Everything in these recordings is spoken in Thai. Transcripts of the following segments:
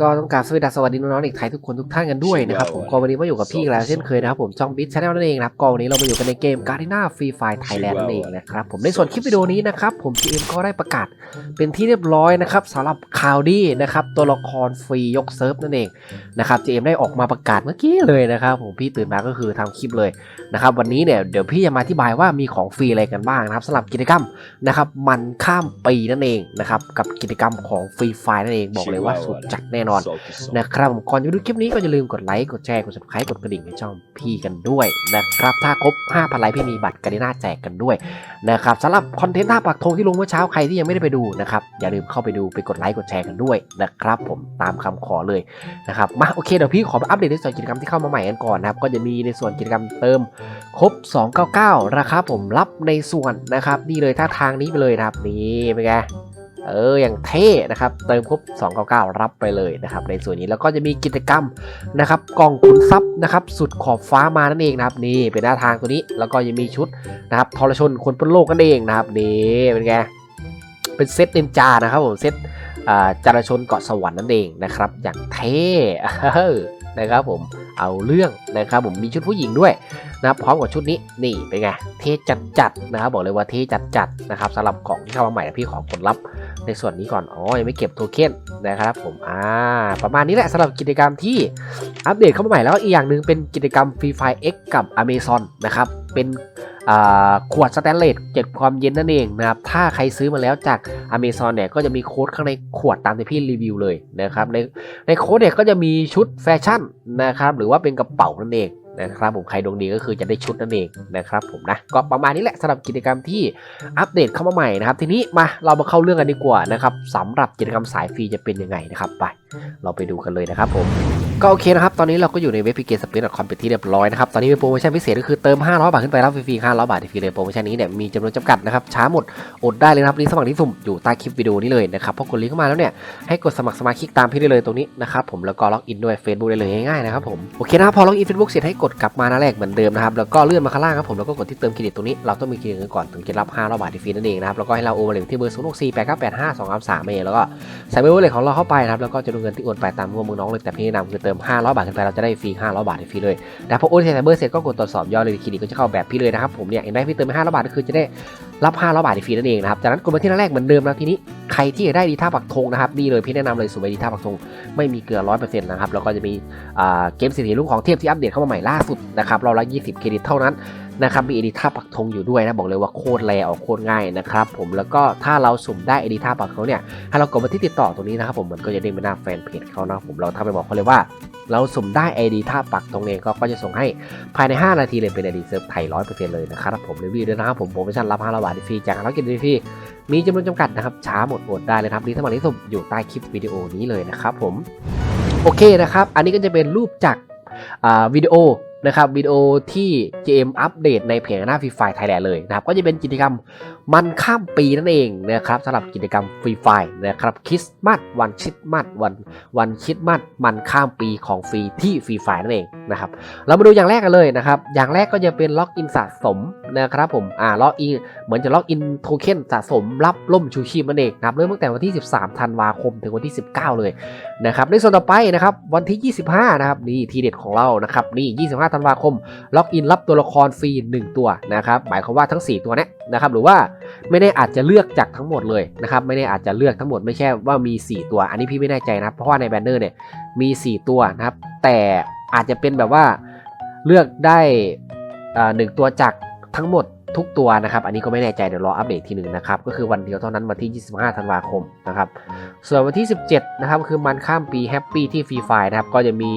ก็ต้องกรารสวัสดีสวัสดีน้องๆเด็กไทยทุกคนทุกท่านกันด้วยนะครับผมก็วันนี้มาอยู่กับพี่อีกแล้วเช่นเคยนะครับผมช่องบิ๊ชแนลนั่นเองนะครับก็วันนี้เรามาอยู่กันในเกม g a r d e n a Free Fire Thailand นั่นเองนะครับผมในส่วนคลิปวิดีโอนี้นะครับผม GM ก็ได้ประกาศเป็นที่เรียบร้อยนะครับสำหรับคาวดี้นะครับตัวละครฟรียกเซิร์ฟนั่นเองนะครับ GM ได้ออกมาประกาศเมื่อกี้เลยนะครับผมพี่ตื่นมาก็คือทำคลิปเลยนะครับวันนี้เนี่ยเดี๋ยวพี่จะมาอธิบายว่ามีของฟรีอะไรกันบ้างนะครับสำหรับกิจกรรมนะครับมันข้ามปีนั่นเองนะครับกับกิจกรรมของฟรีไฟนั่นเองบอกเลยว่าสุดจัดแน่นอนนะครับผมก่อนจะดูคลิปนี้ก็อย่าลืมกดไลค์กดแชร์กด subscribe กดกระดิ่งในช่องพี่กันด้วยนะครับถ้าครบ5,000ไลค์พี่มีบัตรกันหน้าแจกกันด้วยนะครับสำหรับคอนเทนต์ท่าปักธงที่ลงเมื่อเช้าใครที่ยังไม่ได้ไปดูนะครับอย่าลืมเข้าไปดูไปกดไลค์กดแชร์กันด้วยนะครับผมตามคำขอเลยนะครับมาโอเคเดี๋ยวพี่ขอไปอัปเดตในส่วนกิจกรรมที่เข้ามาใหม่กันก่อนนะครับก็จะมีในส่วนกิจกรรมเติมครบ 299 ราคาผมรับในส่วนนะครับนี่เลยท่าทางนี้ไปเลยนะครับนี่เป็นไง เอออย่างเท่นะครับเติมครบ 299 รับไปเลยนะครับในส่วนนี้แล้วก็จะมีกิจกรรมนะครับกล่องขุนทรัพย์นะครับสุดขอบฟ้ามานั่นเองนะครับนี่เป็นหน้าทางตัวนี้แล้วก็ยังมีชุดนะครับทรชนคนบนโลกนั่นเองนะครับนี่เป็นไงเป็นเซตนินจานะครับผมเซตอ่าจารชนเกาะสวรรค์นั่นเองนะครับอย่างเท่ นะครับผมเอาเรื่องนะครับผมมีชุดผู้หญิงด้วยนะพร้อมกับชุดนี้นี่เป็นไงเทจัดจัดนะครับบอกเลยว่าเทจัดจัดนะครับสำหรับของที่เข้ามาใหม่นะพี่ขอกดรับในส่วนนี้ก่อนอ๋อยังไม่เก็บโทเค็นนะครับผมอ่าประมาณนี้แหละสำหรับกิจกรรมที่อัปเดตเข้ามาใหม่แล้วอีกอย่างหนึ่งเป็นกิจกรรม Free Fire X กับ Amazon นะครับ เป็นขวดสแตนเลสเก็บความเย็นนั่นเองนะครับถ้าใครซื้อมาแล้วจาก Amazon เนี่ยก็จะมีโค้ดข้างในขวดตามที่พี่รีวิวเลยนะครับในในโค้ดเนี่ยก็จะมีชุดแฟชั่นนะครับหรือว่าเป็นกระเป๋านั่นเองนะครับผมใครดวงดีก็คือจะได้ชุดนั่นเองนะครับผมนะก็ประมาณนี้แหละสำหรับกิจกรรมที่อัปเดตเข้ามาใหม่นะครับ ทีนี้มาเรามาเข้าเรื่องกันดีกว่านะครับสำหรับกิจกรรมสายฟรีจะเป็นยังไงนะครับไปเราไปดูกันเลยนะครับผม ก็โอเคนะครับ ตอนนี้เราก็อยู่ในเว็บพิเกตสปินคอมเป็นที่เรียบร้อยนะครับ ตอนนี้มีโปรโมชั่นพิเศษก็คือเติม 500 บาทขึ้นไปรับฟรีๆ500 บาทฟรีเลยโปรโมชั่นนี้เนี่ยมีจำนวนจำกัดนะครับ ช้าหมด อดได้เลยนะครับลิงก์สมัครที่สุ่มอยู่ใต้คลิปวิดีโอนี้เลยนะครับ พอกดลิงก์เข้ามาแล้วเนี่ยให้กดสมัครสมาชิกตามพี่ได้เลยตรงนี้นะครับผม แล้วก็ล็อกอินด้วย Facebook ได้เลยง่ายๆนะครับผม โอเคนะครับพอล็อกอิน Facebook เสร็จให้กดกลับมาหน้าแรกเหมือนเดิมนะครับ แล้วก็เลื่อนมาข้างล่างครับผม แล้วก็กดที่เติมเครดิตตรงนี้ เราต้องมีเครดิตก่อนถึงจะรับ500บาทฟรีนั่นเองนะครับ แล้วก็ให้เราโอนมาเลยที่เบอร์0 6 4 8 9 8 5 2 3 3เองแล้วก็ใส่เบอร์เล็ตของเราเข้าไปนะครับแล้วก็จะดูเงินที่โอนไปตามงวมือน้องเลยแต่พี่แนะนำคือเติม 500 บาทขึ้นไปเราจะได้ฟรี 500 บาทฟรีเลยแต่พอโอนเสร็จใส่เบอร์เสร็จก็กดตรวจสอบยอดเลยคลินิกก็จะเข้าแบบพี่เลยนะครับผมเนี่ยเห็นไหมพี่เติมไป500บาทก็คือจะได้ รับ500บาทฟรีนั่นเองนะครับจากนั้นกดมาที่หน้าแรกเหมือนเดิมนะทีนี้ใครที่อยากได้ดีท่าปักธงนะครับนี่เลยพี่แนะนำเลยสูบไปดีท่าปักธงไม่มีเกลือ100%นต์นะครับแล้วก็จะมีเกมสิทธิลูกของเทพที่อัปเดตเข้ามาใหม่ล่าสุดนะครับเราละ20 เครดิตเท่านั้นนะครับมีเอดิท่าปักธงอยู่ด้วยนะบอกเลยว่าโคตรแรออกโคตรง่ายนะครับผมแล้วก็ถ้าเราสุ่มได้เอดิท่าปักเขาเนี่ยให้เรากดมาที่ติดต่อตรงนี้นะครับผมมันก็จะเด้งไปหน้าแฟนเพจเขานะผมเราทำไปบอกเขาเลยว่าเราสุ่มได้ไอดีท่าปักตรงนี้ก็ก็จะส่งให้ภายใน 5 นาทีเลยเป็นไอดีเซิร์ฟไทยร้อยเปอร์เซ็นต์เลยนะครับผมรีวิวด้วยนะครับผมโปรโมชั่นรับ500บาทฟรีจากร้านกินฟรีมีจำนวนจำกัดนะครับช้าหมดอดได้เลยครับลิงก์สมัครที่สุ่มอยู่ใต้คลิปวิดีโอนี้เลยนะครับผมโอเคนะครับ อันนี้ก็จะเป็นรูปจากวิดีโอนะครับวิดีโอที่ GM อัปเดตในเพจหน้าฟรีไฟไทยแลนด์เลยนะครับก็จะเป็นกิจกรรม มันข้ามปีนั่นเองนะครับสำหรับกิจกรรมฟรีไฟนะครับคริสต์มาสวันคริสต์มาสวันวันคริสต์มาสมันข้ามปีของฟรีที่ฟรีไฟนั่นเองนะครับเรามาดูอย่างแรกกันเลยนะครับอย่างแรกก็จะเป็นล็อกอินสะสมนะครับผมอ่าล็อกอินเหมือนจะล็อกอินโทเค็นสะสมรับล่มชูชีพนั่นเองนะครับเริ่มตั้งแต่วันที่ 13ธันวาคมถึงวันที่ 19 เลยนะครับในส่วนต่อไปนะครับวันที่ 25นะครับนี่ทีเด็ดของเรานะครับนี่ 25ธันวาคม ล็อกอินรับตัวละครฟรี1 ตัวนะครับหมายความว่าทั้ง 4 ตัวเนี้ย นะครับหรือว่าไม่ได้อาจจะเลือกจากทั้งหมดเลยนะครับไม่ได้อาจจะเลือกทั้งหมดไม่ใช่ว่ามี 4 ตัว อันนี้พี่ไม่แน่ใจนะครับเพราะว่าในแบนเนอร์เนี่ยมี 4 ตัวนะครับแต่อาจจะเป็นแบบว่าเลือกได้อ่าหนึ่งตัวจากทั้งหมดทุกตัวนะครับ อันนี้ก็ไม่แน่ใจเดี๋ยวรออัปเดตทีหนึ่งนะครับ ก็คือวันเดียวเท่านั้นวันที่ 25 ธันวาคมนะครับ ส่วนวันที่ 17 นะครับ คือมันข้ามปีแฮปปี้ที่ฟรีไฟนะครับ ก็จะมี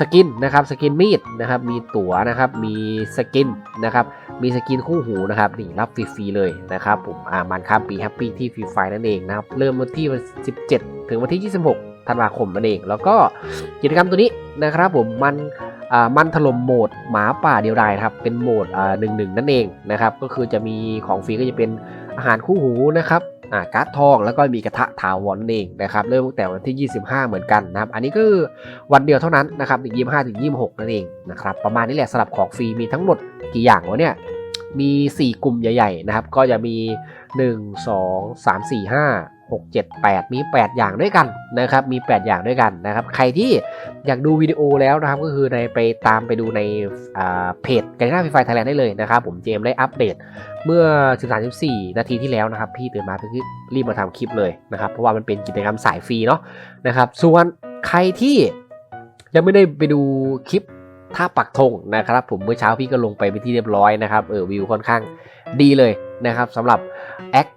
สกินนะครับสกินมีดนะครับมีตั๋วนะครับมีสกินนะครับมีสกินคู่หูนะครับนี่รับฟรีๆเลยนะครับผมอ่ามันข้ามปีแฮปปี้ที่ฟรีไฟนั่นเองนะครับเริ่มวันที่วัน17 ถึงวันที่ 26ธันวาคมนั่นเอง แล้วก็กิจกรรมตัวนี้นะครับผมมันอ่ามันถล่มโหมดหมาป่าเดียวดายครับเป็นโหมดอ่าหนึ่งหนึ่งนั่นเองนะครับก็คือจะมีของฟรีก็จะเป็นอาหารคู่หูนะครับ การ์ดทองแล้วก็มีกระทะถาวรนั่นเองนะครับเริ่มตั้งแต่วันที่ 25 เหมือนกันนะครับอันนี้ก็วันเดียวเท่านั้นนะครับยี่ห้าถึงยี่หกนั่นเองนะครับประมาณนี้แหละสลับของฟรีมีทั้งหมดกี่อย่างวะเนี่ยมี 4 กลุ่มใหญ่ๆนะครับก็จะมี 1 2 3 4 5 6 7 8 มี 8 อย่างด้วยกันนะครับ มี 8 อย่างด้วยกันนะครับ ใครที่อยากดูวิดีโอแล้วนะครับ ก็คือในไปตามไปดูในเพจกันหน้าฟรีไฟไทยแลนด์ได้เลยนะครับ ผมเจมส์ได้อัปเดตเมื่อ 13-14 นาทีที่แล้วนะครับ พี่ตื่นมาพี่รีบมาทำคลิปเลยนะครับ เพราะว่ามันเป็นกิจกรรมสายฟรีเนาะนะครับ ส่วนใครที่ยังไม่ได้ไปดูคลิปท่าปักธงนะครับ ผมเมื่อเช้าพี่ก็ลงไปเป็นที่เรียบร้อยนะครับเออวิวค่อนข้างดีเลยนะครับสำหรับแอค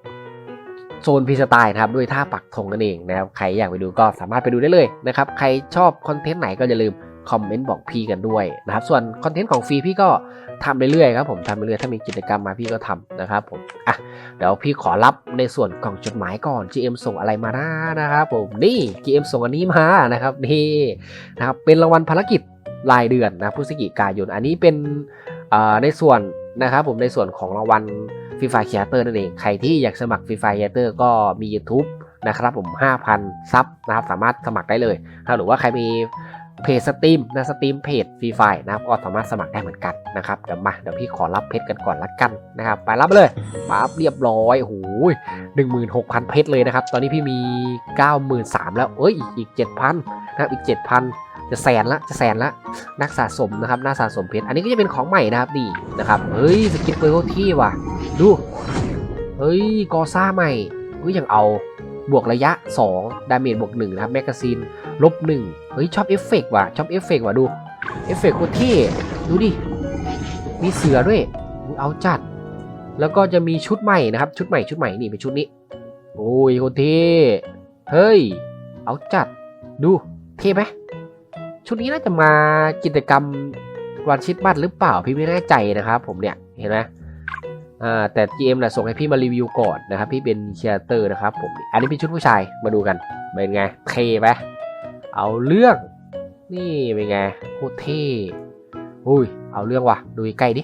โซนพีสไตล์นะครับด้วยท่าปักธงนั่นเองนะครับใครอยากไปดูก็สามารถไปดูได้เลยนะครับใครชอบคอนเทนต์ไหนก็อย่าลืมคอมเมนต์บอกพี่กันด้วยนะครับส่วนคอนเทนต์ของฟรีพี่ก็ทำเรื่อยๆครับผมทำเรื่อยๆถ้ามีกิจกรรมมาพี่ก็ทำนะครับผมอะเดี๋ยวพี่ขอรับในส่วนกล่องจดหมายก่อน GM ส่งอะไรมานะนะครับผมนี่ GM ส่งอันนี้มานะครับนี่นะครับเป็นรางวัลภารกิจรายเดือนนะพฤศจิกายน อันนี้เป็นอ่าในส่วนนะครับผมในส่วนของรางวัล ฟรีไฟคียเตอร์นั่นเอง ใครที่อยากสมัครฟรีไฟคียเตอร์ก็มี YouTube นะครับผม 5,000 ซับนะครับ สามารถสมัครได้เลยถ้าหรือว่าใครมีเพจสตรีมนะสตรีมเพจฟรีไฟนะครับก็สามารถสมัครได้เหมือนกันนะครับเดี๋ยวมาเดี๋ยวพี่ขอรับเพจกันก่อนละกันนะครับไปรับเลยปั๊บเรียบร้อยโอ้โหนึ่งหมื่นหกพันเพชรเลยนะครับ ตอนนี้พี่มีเก้าหมื่นสามแล้วเอ้ยอีกอีกเจ็ดพันนะครับอีกเจ็ดพันจะแสนละจะแสนละนักสะสมนะครับนักสะสมเพชรอันนี้ก็จะเป็นของใหม่นะครับนี่นะครับเฮ้ยสกินเปอร์ที่ว่ะ ดู เฮ้ย กอซ่าใหม่เฮ้ยยังเอา บวกระยะ 2 ดาเมจบวก1นะครับ แมกกาซีน ลบ1เฮ้ย ชอบเอฟเฟกต์ว่ะ ชอบเอฟเฟกต์ว่ะดู เอฟเฟกต์โคตรเท่ ดูดิ มีเสือด้วยอุ๊ยเอาจัด แล้วก็จะมีชุดใหม่นะครับ ชุดใหม่ชุดใหม่นี่เป็นชุดนี้ โอ้ยโคตรเท่ เฮ้ย เอาจัด ดู เท่ไหมชุดนี้น่าจะมากิจกรรมวันชิดบัตรหรือเปล่าพี่ไม่แน่ใจนะครับ ผมเนี่ย เห็นไหม แต่ GM นะส่งให้พี่มารีวิวก่อนนะครับ พี่เป็นเชียร์เตอร์นะครับผม อันนี้เป็นชุดผู้ชายมาดูกัน เป็นไงเทไหมเอาเรื่อง นี่เป็นไงโคตรเท่อุ้ย เอาเรื่องว่ะ ดูใกล้ดิ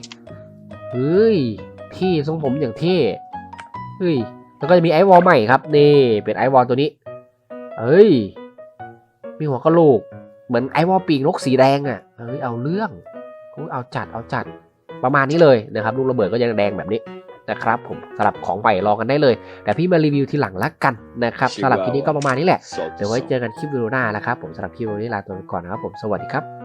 เฮ้ยเท่ทรงผมอย่างเท่ เฮ้ย แล้วก็จะมีไอวอลใหม่ครับ นี่ เป็นไอวอลตัวนี้ เฮ้ย มีหัวกระโหลก เหมือนไอวอลปีกนกสีแดงอะ เฮ้ย เอาเรื่อง เอาจัด เอาจัด ประมาณนี้เลยนะครับลูกระเบิดก็ยังแดงแบบนี้นะครับผมสำหรับของใหม่รอกันได้เลย แต่พี่มารีวิวทีหลังละกันนะครับสำหรับคลิปนี้ก็ประมาณนี้แหละเดี๋ยวไว้เจอกันคลิปวิดีโอหน้านะครับผมสำหรับคลิปวิดีโอนี้ลาตัวไปก่อนนะครับผมสวัสดีครับ